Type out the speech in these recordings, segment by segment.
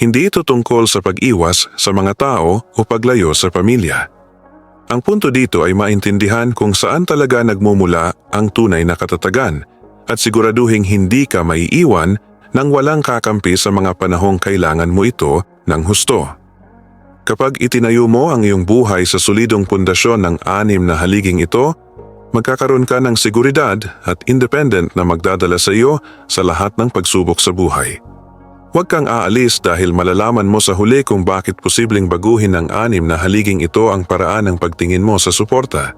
Hindi ito tungkol sa pag-iwas sa mga tao o paglayo sa pamilya. Ang punto dito ay maintindihan kung saan talaga nagmumula ang tunay na katatagan at siguraduhing hindi ka maiiwan nang walang kakampi sa mga panahong kailangan mo ito ng husto. Kapag itinayo mo ang iyong buhay sa solidong pundasyon ng anim na haliging ito, magkakaroon ka ng seguridad at independent na magdadala sa iyo sa lahat ng pagsubok sa buhay. Huwag kang aalis dahil malalaman mo sa huli kung bakit posibleng baguhin ng anim na haliging ito ang paraan ng pagtingin mo sa suporta.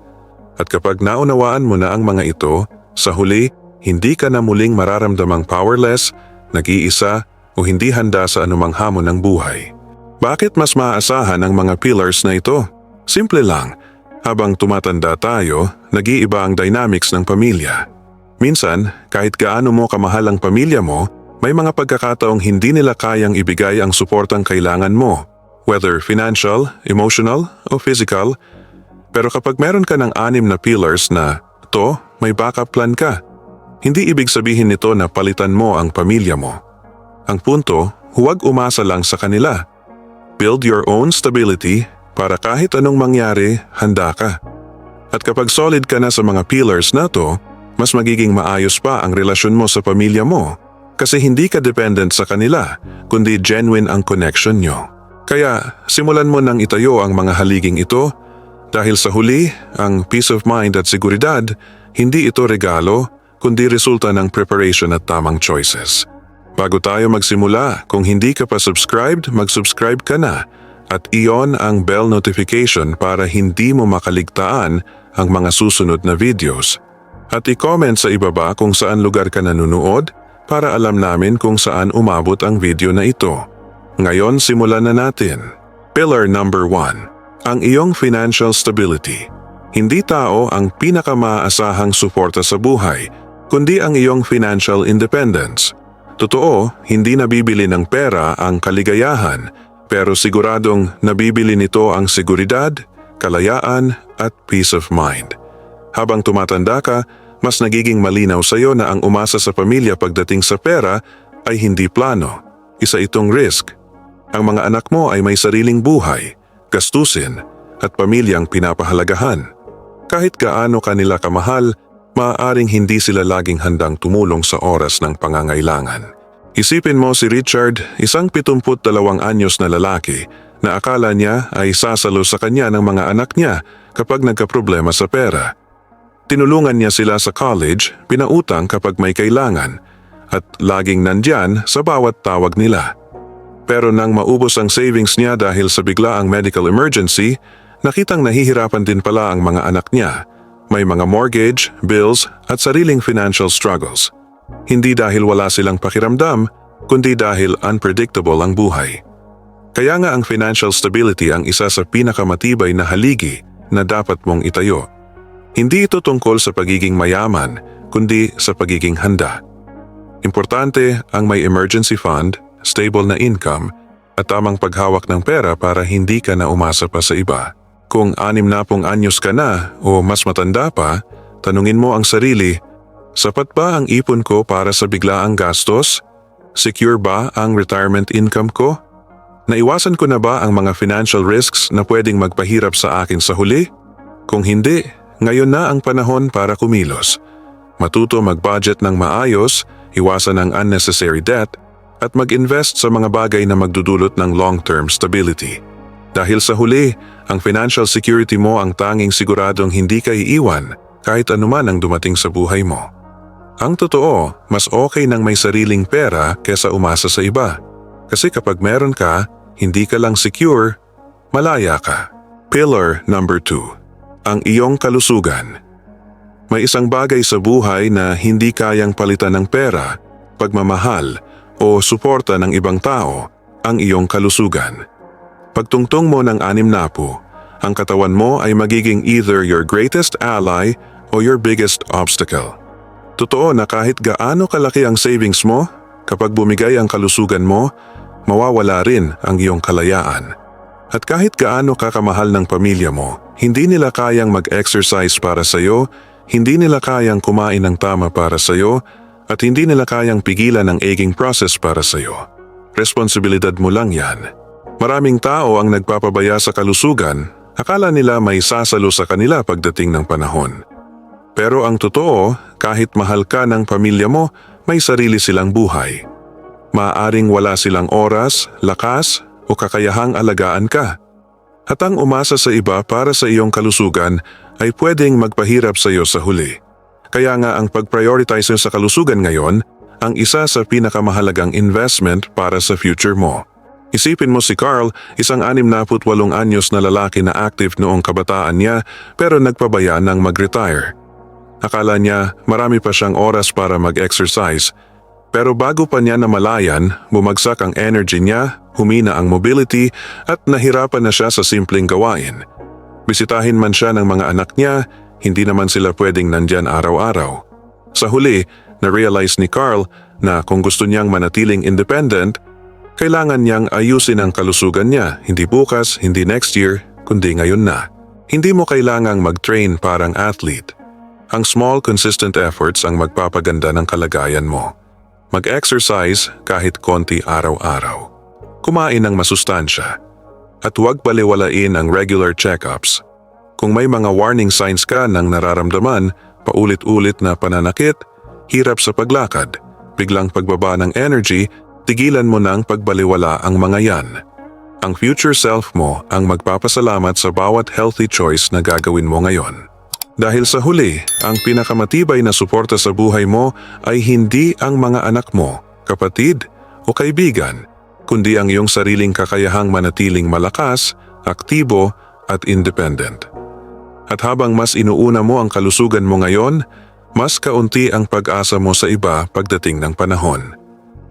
At kapag naunawaan mo na ang mga ito, sa huli, hindi ka na muling mararamdamang powerless, nag-iisa o hindi handa sa anumang hamon ng buhay. Bakit mas maaasahan ang mga pillars na ito? Simple lang, habang tumatanda tayo, nag-iiba ang dynamics ng pamilya. Minsan, kahit gaano mo kamahal ang pamilya mo, may mga pagkakataong hindi nila kayang ibigay ang suportang kailangan mo, whether financial, emotional, o physical. Pero kapag meron ka ng anim na pillars na, to, may backup plan ka. Hindi ibig sabihin nito na palitan mo ang pamilya mo. Ang punto, huwag umasa lang sa kanila. Build your own stability para kahit anong mangyari, handa ka. At kapag solid ka na sa mga pillars na to, mas magiging maayos pa ang relasyon mo sa pamilya mo kasi hindi ka dependent sa kanila, kundi genuine ang connection nyo. Kaya simulan mo nang itayo ang mga haliging ito dahil sa huli, ang peace of mind at seguridad, hindi ito regalo, kundi resulta ng preparation at tamang choices. Bago tayo magsimula, kung hindi ka pa subscribed, mag-subscribe ka na at iyon ang bell notification para hindi mo makaligtaan ang mga susunod na videos. At i-comment sa ibaba kung saan lugar ka nanonood para alam namin kung saan umabot ang video na ito. Ngayon simulan na natin. Pillar number 1. Ang iyong financial stability. Hindi tao ang pinakamaasahang suporta sa buhay, kundi ang iyong financial independence. Totoo, hindi nabibili ng pera ang kaligayahan, pero siguradong nabibili nito ang seguridad, kalayaan at peace of mind. Habang tumatanda ka, mas nagiging malinaw sa iyo na ang umasa sa pamilya pagdating sa pera ay hindi plano. Isa itong risk. Ang mga anak mo ay may sariling buhay, gastusin, at pamilyang pinapahalagahan. Kahit gaano kanila kamahal, maaaring hindi sila laging handang tumulong sa oras ng pangangailangan. Isipin mo si Richard, isang 72 anyos na lalaki na akala niya ay sasalo sa kanya ng mga anak niya kapag nagkaproblema sa pera. Tinulungan niya sila sa college, pinautang kapag may kailangan, at laging nandyan sa bawat tawag nila. Pero nang maubos ang savings niya dahil sa biglaang medical emergency, nakitang nahihirapan din pala ang mga anak niya. May mga mortgage, bills at sariling financial struggles. Hindi dahil wala silang pakiramdam, kundi dahil unpredictable ang buhay. Kaya nga ang financial stability ang isa sa pinakamatibay na haligi na dapat mong itayo. Hindi ito tungkol sa pagiging mayaman, kundi sa pagiging handa. Importante ang may emergency fund, stable na income, at tamang paghawak ng pera para hindi ka na umasa pa sa iba. Kung anim na pong anyos ka na o mas matanda pa, tanungin mo ang sarili, sapat ba ang ipon ko para sa biglaang gastos? Secure ba ang retirement income ko? Naiwasan ko na ba ang mga financial risks na pwedeng magpahirap sa akin sa huli? Kung hindi, ngayon na ang panahon para kumilos. Matuto mag-budget ng maayos, iwasan ang unnecessary debt, at mag-invest sa mga bagay na magdudulot ng long-term stability. Dahil sa huli, ang financial security mo ang tanging siguradong hindi ka iiwan kahit anuman ang dumating sa buhay mo. Ang totoo, mas okay nang may sariling pera kesa umasa sa iba. Kasi kapag meron ka, hindi ka lang secure, malaya ka. Pillar number 2. Ang iyong kalusugan. May isang bagay sa buhay na hindi kayang palitan ng pera, pagmamahal o suporta ng ibang tao, ang iyong kalusugan. Pagtungtong mo ng anim na po, ang katawan mo ay magiging either your greatest ally o your biggest obstacle. Totoo na kahit gaano kalaki ang savings mo, kapag bumigay ang kalusugan mo, mawawala rin ang iyong kalayaan. At kahit gaano kakamahal ng pamilya mo, hindi nila kayang mag-exercise para sa iyo, hindi nila kayang kumain ng tama para sa iyo, at hindi nila kayang pigilan ang aging process para sa iyo. responsibilidad mo lang yan. Maraming tao ang nagpapabaya sa kalusugan, akala nila may sasalo sa kanila pagdating ng panahon. Pero ang totoo, kahit mahal ka ng pamilya mo, may sarili silang buhay. Maaring wala silang oras, lakas o kakayahang alagaan ka. At ang umasa sa iba para sa iyong kalusugan ay pwedeng magpahirap sa iyo sa huli. Kaya nga ang pag-prioritize sa kalusugan ngayon ang isa sa pinakamahalagang investment para sa future mo. Isipin mo si Carl, isang 68 anyos na lalaki na active noong kabataan niya pero nagpabaya ng mag-retire. Akala niya marami pa siyang oras para mag-exercise. Pero bago pa niya namalayan, bumagsak ang energy niya, humina ang mobility at nahirapan na siya sa simpleng gawain. Bisitahin man siya ng mga anak niya, hindi naman sila pwedeng nandyan araw-araw. Sa huli, na-realize ni Carl na kung gusto niyang manatiling independent, kailangan niyang ayusin ang kalusugan niya, hindi bukas, hindi next year, kundi ngayon na. Hindi mo kailangang mag-train parang athlete. Ang small consistent efforts ang magpapaganda ng kalagayan mo. Mag-exercise kahit konti araw-araw. Kumain ng masustansya. At huwag baliwalain ang regular checkups. Kung may mga warning signs ka ng nararamdaman, paulit-ulit na pananakit, hirap sa paglakad, biglang pagbaba ng energy, tigilan mo ng pagbaliwala ang mga yan. Ang future self mo ang magpapasalamat sa bawat healthy choice na gagawin mo ngayon. Dahil sa huli, ang pinakamatibay na suporta sa buhay mo ay hindi ang mga anak mo, kapatid o kaibigan, kundi ang iyong sariling kakayahang manatiling malakas, aktibo at independent. At habang mas inuuna mo ang kalusugan mo ngayon, mas kaunti ang pag-asa mo sa iba pagdating ng panahon.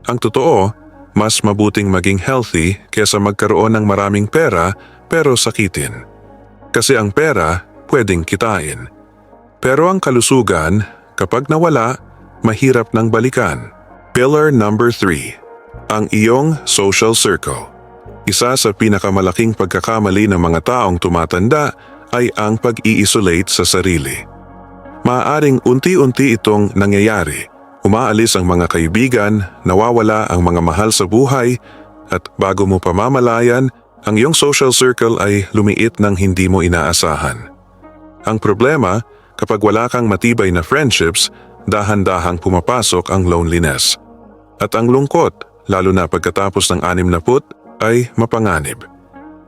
Ang totoo, mas mabuting maging healthy kesa magkaroon ng maraming pera pero sakitin. Kasi ang pera pwedeng kitain. Pero ang kalusugan, kapag nawala, mahirap nang balikan. Pillar number 3. Ang iyong social circle. Isa sa pinakamalaking pagkakamali ng mga taong tumatanda ay ang pag-i-isolate sa sarili. Maaring unti-unti itong nangyayari. Umaalis ang mga kaibigan, nawawala ang mga mahal sa buhay, at bago mo pamamalayan, ang iyong social circle ay lumiit ng hindi mo inaasahan. Ang problema, kapag wala kang matibay na friendships, dahan-dahang pumapasok ang loneliness. At ang lungkot, lalo na pagkatapos ng anim na put, ay mapanganib.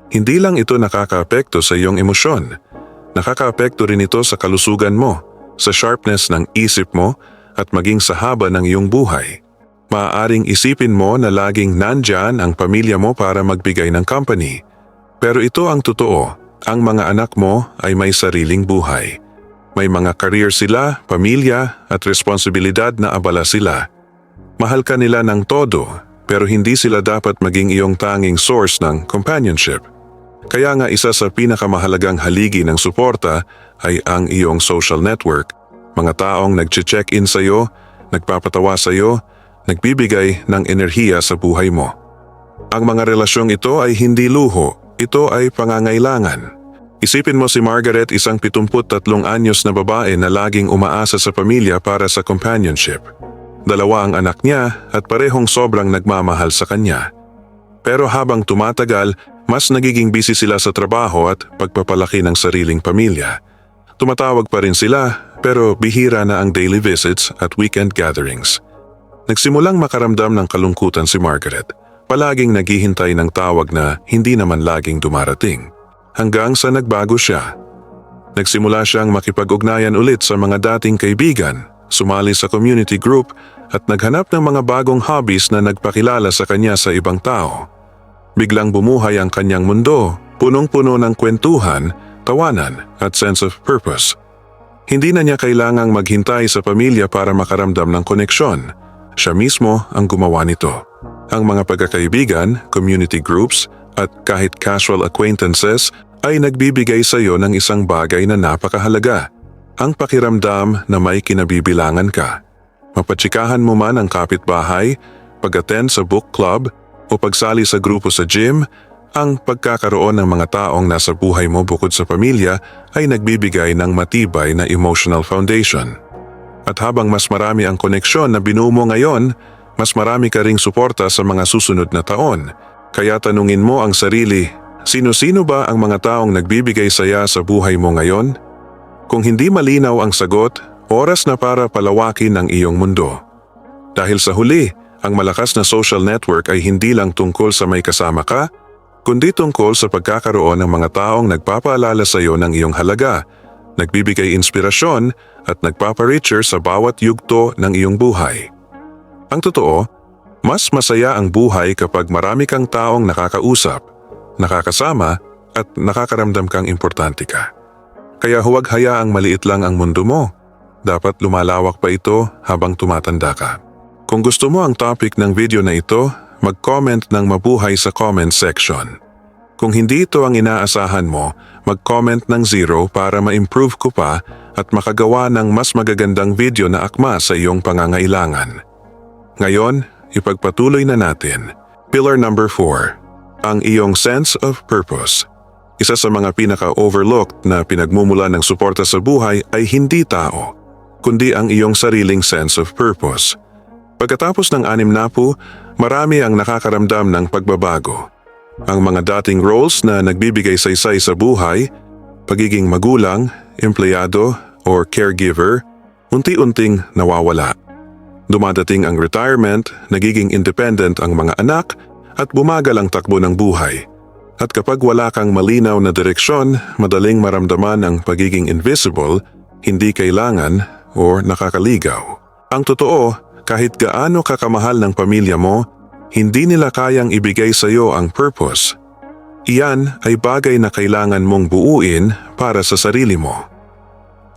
Hindi lang ito nakakaapekto sa iyong emosyon. Nakakaapekto rin ito sa kalusugan mo, sa sharpness ng isip mo, at maging sa haba ng iyong buhay. Maaaring isipin mo na laging nandyan ang pamilya mo para magbigay ng company. Pero ito ang totoo, ang mga anak mo ay may sariling buhay. May mga career sila, pamilya at responsibilidad na abala sila. Mahal ka nila ng todo, pero hindi sila dapat maging iyong tanging source ng companionship. Kaya nga isa sa pinakamahalagang haligi ng suporta ay ang iyong social network. Mga taong nag-check-in sa iyo, nagpapatawa sa iyo, nagbibigay ng enerhiya sa buhay mo. Ang mga relasyong ito ay hindi luho, ito ay pangangailangan. Isipin mo si Margaret isang 73 anyos na babae na laging umaasa sa pamilya para sa companionship. Dalawa ang anak niya at parehong sobrang nagmamahal sa kanya. Pero habang tumatagal, mas nagiging busy sila sa trabaho at pagpapalaki ng sariling pamilya. Tumatawag pa rin sila pero bihira na ang daily visits at weekend gatherings. Nagsimulang makaramdam ng kalungkutan si Margaret. Palaging naghihintay ng tawag na hindi naman laging dumarating. Hanggang sa nagbago siya. Nagsimula siyang makipag-ugnayan ulit sa mga dating kaibigan, sumali sa community group at naghanap ng mga bagong hobbies na nagpakilala sa kanya sa ibang tao. Biglang bumuhay ang kanyang mundo, punong-puno ng kwentuhan, tawanan at sense of purpose. Hindi na niya kailangang maghintay sa pamilya para makaramdam ng koneksyon. Siya mismo ang gumawa nito. Ang mga pagkakaibigan, community groups, at kahit casual acquaintances ay nagbibigay sa iyo ng isang bagay na napakahalaga. Ang pakiramdam na may kinabibilangan ka. Mapatsikahan mo man ang kapitbahay, pag-attend sa book club, o pagsali sa grupo sa gym, ang pagkakaroon ng mga taong nasa buhay mo bukod sa pamilya ay nagbibigay ng matibay na emotional foundation. At habang mas marami ang koneksyon na binuo mo ngayon, mas marami ka ring suporta sa mga susunod na taon. Kaya tanungin mo ang sarili, sino-sino ba ang mga taong nagbibigay saya sa buhay mo ngayon? Kung hindi malinaw ang sagot, oras na para palawakin ang iyong mundo. Dahil sa huli, ang malakas na social network ay hindi lang tungkol sa may kasama ka, kundi tungkol sa pagkakaroon ng mga taong nagpapaalala sa iyo ng iyong halaga, nagbibigay inspirasyon at nagpaparicher sa bawat yugto ng iyong buhay. Ang totoo, mas masaya ang buhay kapag marami kang taong nakakausap, nakakasama at nakakaramdam kang importante ka. Kaya huwag hayaang maliit lang ang mundo mo. Dapat lumalawak pa ito habang tumatanda ka. Kung gusto mo ang topic ng video na ito, mag-comment ng mabuhay sa comment section. Kung hindi ito ang inaasahan mo, mag-comment ng zero para ma-improve ko pa at makagawa ng mas magagandang video na akma sa iyong pangangailangan. Ngayon, ipagpatuloy na natin. Pillar number 4. Ang iyong sense of purpose. Isa sa mga pinaka-overlooked na pinagmumula ng suporta sa buhay ay hindi tao, kundi ang iyong sariling sense of purpose. Pagkatapos ng anim na po, marami ang nakakaramdam ng pagbabago. Ang mga dating roles na nagbibigay saysay sa buhay, pagiging magulang, empleyado, or caregiver, unti-unting nawawala. Dumadating ang retirement, nagiging independent ang mga anak, at bumagal ang takbo ng buhay. At kapag wala kang malinaw na direksyon, madaling maramdaman ang pagiging invisible, hindi kailangan, o nakakaligaw. Ang totoo, kahit gaano kakamahal ng pamilya mo, hindi nila kayang ibigay sa iyo ang purpose. Iyan ay bagay na kailangan mong buuin para sa sarili mo.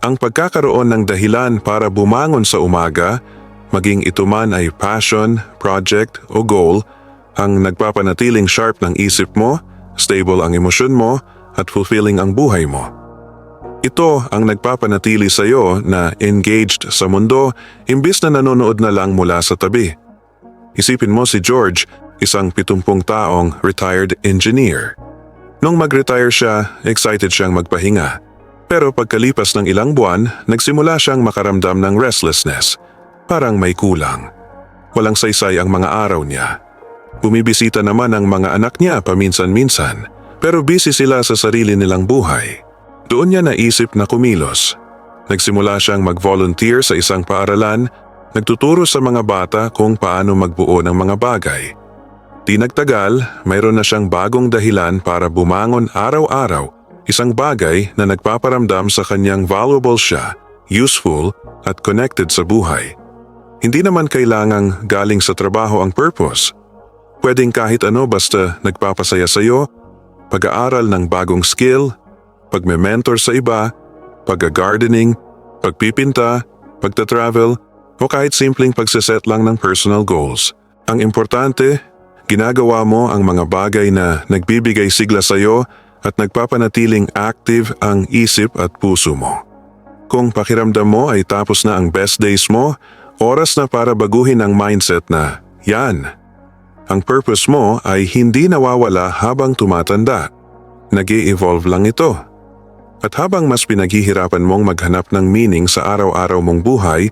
Ang pagkakaroon ng dahilan para bumangon sa umaga, maging ito man ay passion, project o goal, ang nagpapanatiling sharp ng isip mo, stable ang emosyon mo, at fulfilling ang buhay mo. Ito ang nagpapanatili sa iyo na engaged sa mundo imbis na nanonood na lang mula sa tabi. Isipin mo si George, isang pitumpung taong retired engineer. Nung mag-retire siya, excited siyang magpahinga. Pero pagkalipas ng ilang buwan, nagsimula siyang makaramdam ng restlessness. Parang may kulang. Walang saysay ang mga araw niya. Bumibisita naman ang mga anak niya paminsan-minsan, pero busy sila sa sarili nilang buhay. Doon niya naisip na kumilos. Nagsimula siyang mag-volunteer sa isang paaralan, nagtuturo sa mga bata kung paano magbuo ng mga bagay. Di nagtagal, mayroon na siyang bagong dahilan para bumangon araw-araw, isang bagay na nagpaparamdam sa kanyang valuable siya, useful at connected sa buhay. Hindi naman kailangang galing sa trabaho ang purpose. Pwedeng kahit ano basta nagpapasaya sa iyo, pag-aaral ng bagong skill, pagme-mentor sa iba, pag-gardening, pagpipinta, pagta-travel, o kahit simpleng pagsiset lang ng personal goals. Ang importante, ginagawa mo ang mga bagay na nagbibigay sigla sa iyo at nagpapanatiling active ang isip at puso mo. Kung pakiramdam mo ay tapos na ang best days mo, oras na para baguhin ang mindset na, yan. Ang purpose mo ay hindi nawawala habang tumatanda. nag evolve lang ito. At habang mas pinaghihirapan mong maghanap ng meaning sa araw-araw mong buhay,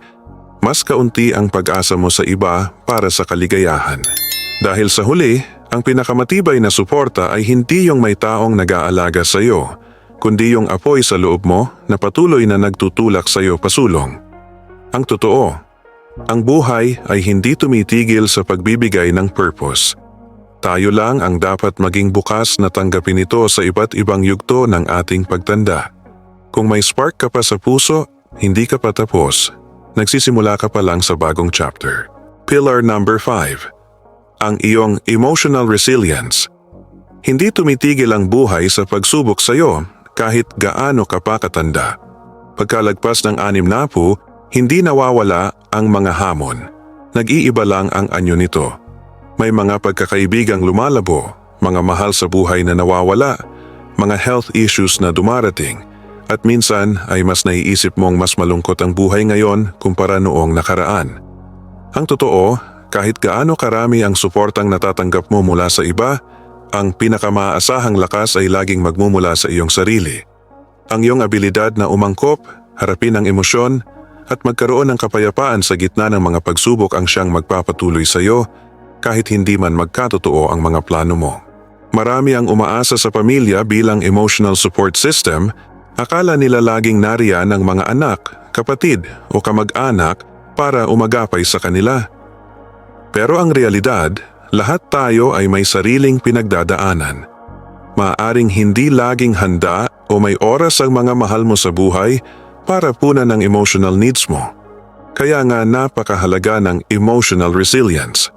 mas kaunti ang pag-asa mo sa iba para sa kaligayahan. Dahil sa huli, ang pinakamatibay na suporta ay hindi yung may taong nag-aalaga sa iyo, kundi yung apoy sa loob mo na patuloy na nagtutulak sa iyo pasulong. Ang totoo, ang buhay ay hindi tumitigil sa pagbibigay ng purpose. Tayo lang ang dapat maging bukas na tanggapin ito sa iba't ibang yugto ng ating pagtanda. Kung may spark ka pa sa puso, hindi ka pa tapos. Nagsisimula ka pa lang sa bagong chapter. Pillar number 5. Ang iyong emotional resilience. Hindi tumitigil ang buhay sa pagsubok sa iyo kahit gaano ka pa katanda. Pagkalagpas ng anim na po, hindi nawawala ang mga hamon. Nag-iiba lang ang anyo nito. May mga pagkakaibigang lumalabo, mga mahal sa buhay na nawawala, mga health issues na dumarating, at minsan ay mas naiisip mong mas malungkot ang buhay ngayon kumpara noong nakaraan. Ang totoo, kahit gaano karami ang suportang natatanggap mo mula sa iba, ang pinakamaasahang lakas ay laging magmumula sa iyong sarili. Ang iyong abilidad na umangkop, harapin ang emosyon, at magkaroon ng kapayapaan sa gitna ng mga pagsubok ang siyang magpapatuloy sa iyo kahit hindi man magkatotoo ang mga plano mo. Marami ang umaasa sa pamilya bilang emotional support system, akala nila laging nariyan ang mga anak, kapatid o kamag-anak para umagapay sa kanila. Pero ang realidad, lahat tayo ay may sariling pinagdadaanan. Maaring hindi laging handa o may oras ang mga mahal mo sa buhay para punan ng emotional needs mo. Kaya nga napakahalaga ng emotional resilience.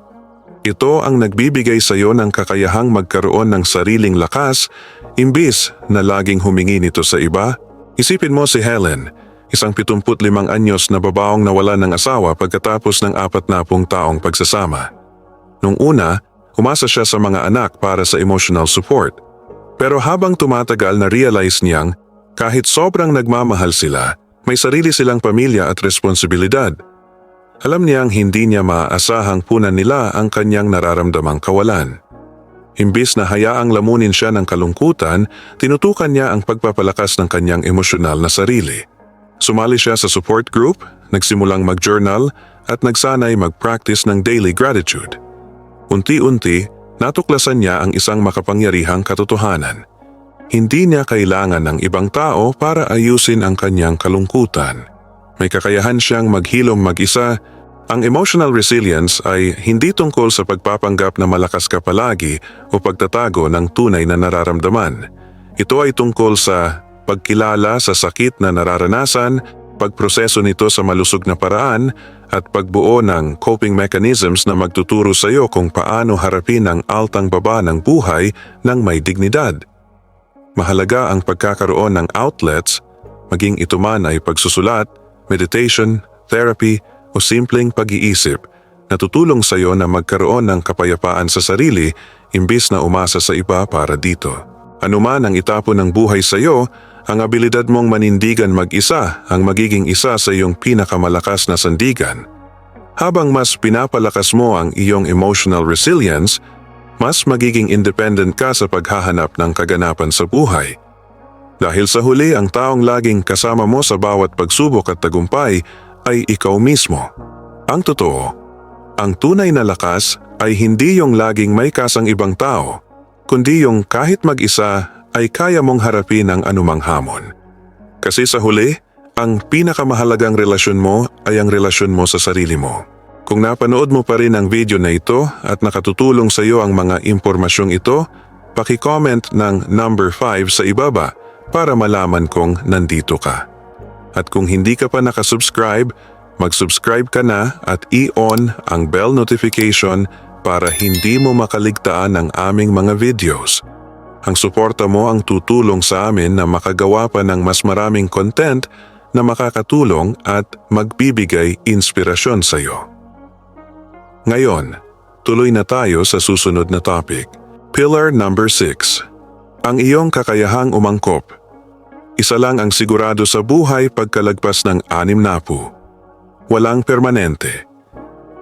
Ito ang nagbibigay sa iyo ng kakayahang magkaroon ng sariling lakas imbis na laging humingi nito sa iba. Isipin mo si Helen, isang 75 anyos na babaong nawala ng asawa pagkatapos ng apat na pung taong pagsasama. Nung una, umasa siya sa mga anak para sa emotional support. Pero habang tumatagal na-realize niyang kahit sobrang nagmamahal sila, may sarili silang pamilya at responsibilidad. Alam niyang hindi niya maaasahang punan nila ang kanyang nararamdamang kawalan. Imbis na hayaang lamunin siya ng kalungkutan, tinutukan niya ang pagpapalakas ng kanyang emosyonal na sarili. Sumali siya sa support group, nagsimulang mag-journal at nagsanay mag-practice ng daily gratitude. Unti-unti, natuklasan niya ang isang makapangyarihang katotohanan. Hindi niya kailangan ng ibang tao para ayusin ang kanyang kalungkutan. May kakayahan siyang maghilom mag-isa. Ang emotional resilience ay hindi tungkol sa pagpapanggap na malakas ka palagi o pagtatago ng tunay na nararamdaman. Ito ay tungkol sa pagkilala sa sakit na nararanasan, pagproseso nito sa malusog na paraan at pagbuo ng coping mechanisms na magtuturo sa iyo kung paano harapin ang altang baba ng buhay ng may dignidad. Mahalaga ang pagkakaroon ng outlets, maging ito man ay pagsusulat, meditation, therapy o simpleng pag-iisip na tutulong sa iyo na magkaroon ng kapayapaan sa sarili imbis na umasa sa iba para dito. Anuman ang itapon ng buhay sa iyo, ang abilidad mong manindigan mag-isa ang magiging isa sa iyong pinakamalakas na sandigan. Habang mas pinapalakas mo ang iyong emotional resilience, mas magiging independent ka sa paghahanap ng kaganapan sa buhay. Dahil sa huli ang taong laging kasama mo sa bawat pagsubok at tagumpay ay ikaw mismo. Ang totoo, ang tunay na lakas ay hindi yung laging may kasang ibang tao, kundi yung kahit mag-isa ay kaya mong harapin ang anumang hamon. Kasi sa huli, ang pinakamahalagang relasyon mo ay ang relasyon mo sa sarili mo. Kung napanood mo pa rin ang video na ito at nakatutulong sa iyo ang mga impormasyong ito, paki-comment ng number 5 sa ibaba para malaman kong nandito ka. At kung hindi ka pa nakasubscribe, mag-subscribe ka na at i-on ang bell notification para hindi mo makaligtaan ang aming mga videos. Ang suporta mo ang tutulong sa amin na makagawa pa ng mas maraming content na makakatulong at magbibigay inspirasyon sa iyo. Ngayon, tuloy na tayo sa susunod na topic. Pillar number 6. Ang iyong kakayahang umangkop. Isa lang ang sigurado sa buhay pagkalagpas ng anim na po. Walang permanente.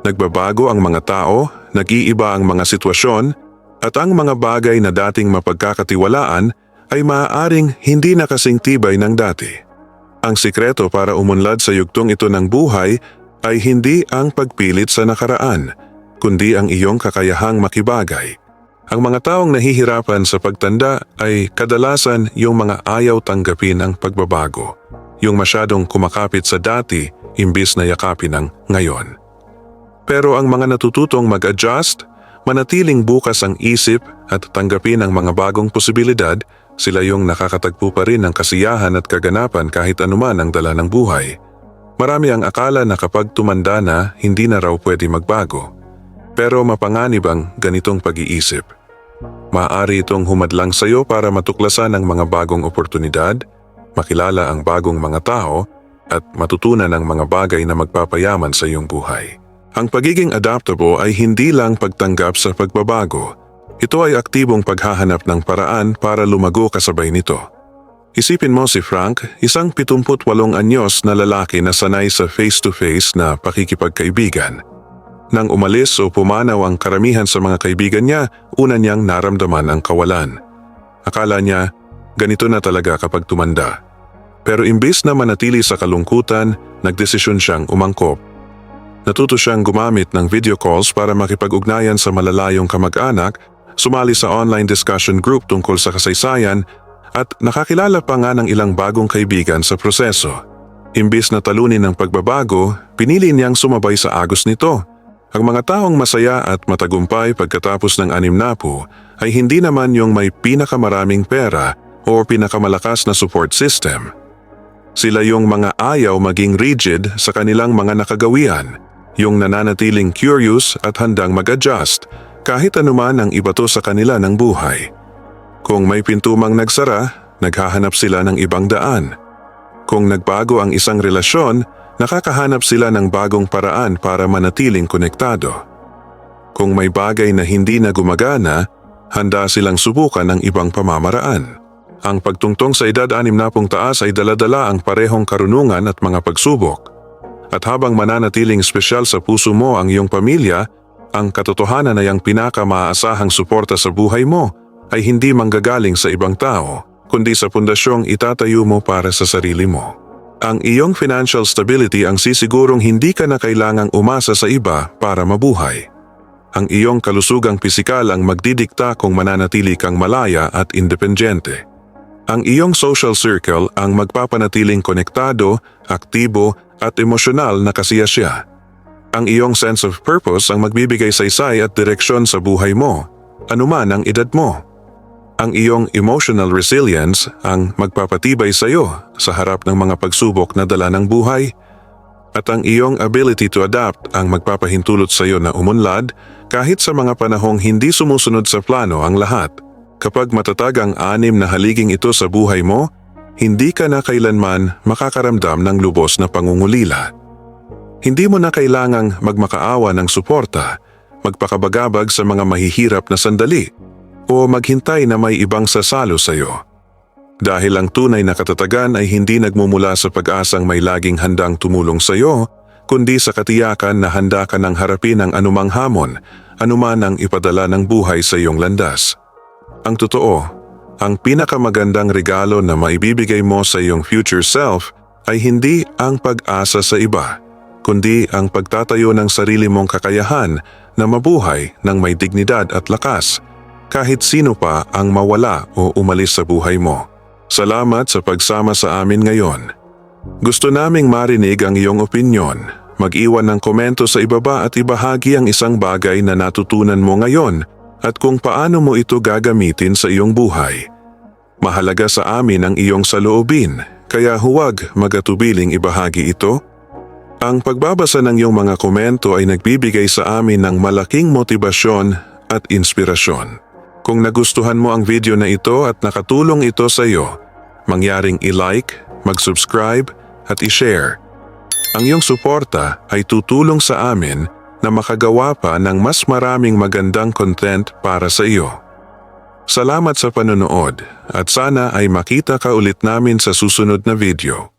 Nagbabago ang mga tao, nag-iiba ang mga sitwasyon, at ang mga bagay na dating mapagkakatiwalaan ay maaaring hindi nakasing tibay ng dati. Ang sikreto para umunlad sa yugtong ito ng buhay ay hindi ang pagpilit sa nakaraan, kundi ang iyong kakayahang makibagay. Ang mga taong nahihirapan sa pagtanda ay kadalasan yung mga ayaw tanggapin ang pagbabago, yung masyadong kumakapit sa dati imbis na yakapin ang ngayon. Pero ang mga natututong mag-adjust, manatiling bukas ang isip at tanggapin ang mga bagong posibilidad, sila yung nakakatagpo pa rin ng kasiyahan at kaganapan kahit anuman ang dala ng buhay. Marami ang akala na kapag tumanda na, hindi na raw pwede magbago. Pero mapanganib ang ganitong pag-iisip. Maaari itong humadlang sa iyo para matuklasan ang mga bagong oportunidad, makilala ang bagong mga tao, at matutunan ang mga bagay na magpapayaman sa iyong buhay. Ang pagiging adaptable ay hindi lang pagtanggap sa pagbabago. Ito ay aktibong paghahanap ng paraan para lumago kasabay nito. Isipin mo si Frank, isang 78 anyos na lalaki na sanay sa face-to-face na pakikipagkaibigan. Nang umalis o pumanaw ang karamihan sa mga kaibigan niya, una niyang naramdaman ang kawalan. Akala niya, ganito na talaga kapag tumanda. Pero imbis na manatili sa kalungkutan, nagdesisyon siyang umangkop. Natuto siyang gumamit ng video calls para makipag-ugnayan sa malalayong kamag-anak, sumali sa online discussion group tungkol sa kasaysayan, at nakakilala pa nga ng ilang bagong kaibigan sa proseso. Imbis na talunin ng pagbabago, pinili niyang sumabay sa agos nito. Ang mga taong masaya at matagumpay pagkatapos ng anim na po ay hindi naman yung may pinakamaraming pera o pinakamalakas na support system. Sila yung mga ayaw maging rigid sa kanilang mga nakagawian, yung nananatiling curious at handang mag-adjust kahit anuman ang ibato sa kanila ng buhay. Kung may pintumang nagsara, naghahanap sila ng ibang daan. Kung nagbago ang isang relasyon, nakakahanap sila ng bagong paraan para manatiling konektado. Kung may bagay na hindi na gumagana, handa silang subukan ng ibang pamamaraan. Ang pagtungtong sa edad anim na pong taas ay daladala ang parehong karunungan at mga pagsubok. At habang mananatiling espesyal sa puso mo ang iyong pamilya, ang katotohanan na yung pinakamaasahang suporta sa buhay mo ay hindi manggagaling sa ibang tao, kundi sa pundasyong itatayo mo para sa sarili mo. Ang iyong financial stability ang sisigurong hindi ka na kailangang umasa sa iba para mabuhay. Ang iyong kalusugang pisikal ang magdidikta kung mananatili kang malaya at independyente. Ang iyong social circle ang magpapanatiling konektado, aktibo at emosyonal na kasiyasya. Ang iyong sense of purpose ang magbibigay saysay at direksyon sa buhay mo, anuman ang edad mo. Ang iyong emotional resilience ang magpapatibay sa iyo sa harap ng mga pagsubok na dala ng buhay. At ang iyong ability to adapt ang magpapahintulot sa iyo na umunlad kahit sa mga panahong hindi sumusunod sa plano ang lahat. Kapag matatag ang anim na haliging ito sa buhay mo, hindi ka na kailanman makakaramdam ng lubos na pangungulila. Hindi mo na kailangang magmakaawa ng suporta, magpakabagabag sa mga mahihirap na sandali, o maghintay na may ibang sasalo sa iyo. Dahil ang tunay na katatagan ay hindi nagmumula sa pag-asang may laging handang tumulong sa iyo, kundi sa katiyakan na handa ka ng harapin ang anumang hamon, anuman ang ipadala ng buhay sa iyong landas. Ang totoo, ang pinakamagandang regalo na maibibigay mo sa iyong future self ay hindi ang pag-asa sa iba, kundi ang pagtatayo ng sarili mong kakayahan na mabuhay ng may dignidad at lakas, kahit sino pa ang mawala o umalis sa buhay mo. Salamat sa pagsama sa amin ngayon. Gusto naming marinig ang iyong opinyon. Mag-iwan ng komento sa ibaba at ibahagi ang isang bagay na natutunan mo ngayon at kung paano mo ito gagamitin sa iyong buhay. Mahalaga sa amin ang iyong saloobin, kaya huwag magatubiling ibahagi ito. Ang pagbabasa ng iyong mga komento ay nagbibigay sa amin ng malaking motibasyon at inspirasyon. Kung nagustuhan mo ang video na ito at nakatulong ito sa iyo, mangyaring i-like, mag-subscribe at i-share. Ang iyong suporta ay tutulong sa amin na makagawa pa ng mas maraming magandang content para sa iyo. Salamat sa panonood at sana ay makita ka ulit namin sa susunod na video.